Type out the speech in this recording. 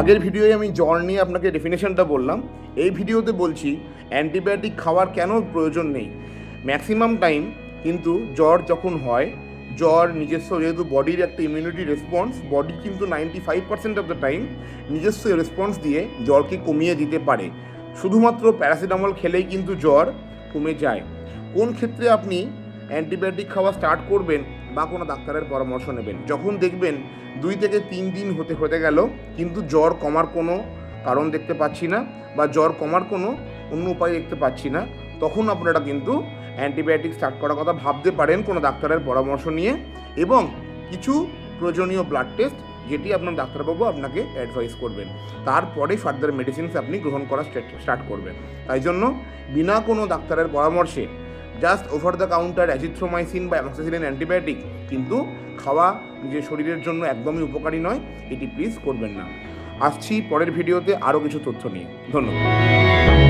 আগের ভিডিওয়ে আমি জ্বর নিয়ে আপনাকে ডেফিনেশনটা বললাম। এই ভিডিওতে বলছি অ্যান্টিবায়োটিক খাওয়ার কেন প্রয়োজন নেই? ম্যাক্সিমাম টাইম কিন্তু জ্বর যখন হয়, জ্বর নিজস্ব যেহেতু বডির একটা ইমিউনিটি রেসপন্স বডি কিন্তু ninety five percent of the time নিজস্ব রেসপন্স দিয়ে জ্বরকে কমিয়ে দিতে পারে। শুধুমাত্র প্যারাসিটামল খেলেই কিন্তু জ্বর কমে যায়। কোন ক্ষেত্রে আপনি অ্যান্টিবায়োটিক খাওয়া স্টার্ট করবেন? বা কোনো ডাক্তারের পরামর্শ নেবেন। যখন দেখবেন দুই থেকে তিন দিন হতে হতে গেল, কিন্তু জ্বর কমার কোনো কারণ দেখতে পাচ্ছি না বা জ্বর কমার কোনো অন্য উপায় দেখতে পাচ্ছি না, তখন আপনারা কিন্তু অ্যান্টিবায়োটিক স্টার্ট করার কথা ভাবতে পারেন কোনো ডাক্তারের পরামর্শ নিয়ে এবং কিছু প্রয়োজনীয় ব্লাড টেস্ট যেটি আপনার ডাক্তারবাবু আপনাকে অ্যাডভাইস করবেন। তারপরে ফার্দার মেডিসিনস আপনি গ্রহণ করা স্টার্ট করবেন। তাই জন্য বিনা কোনো ডাক্তারের পরামর্শে just over the counter azithromycin বা অ্যামক্সিসিলিন অ্যান্টিবায়োটিক কিন্তু খাওয়া নিজের শরীরের জন্য একদমই উপকারী নয়, এটি প্লিজ করবেন না। আসছি পরের ভিডিওতে আরও কিছু তথ্য নিয়ে। ধন্যবাদ।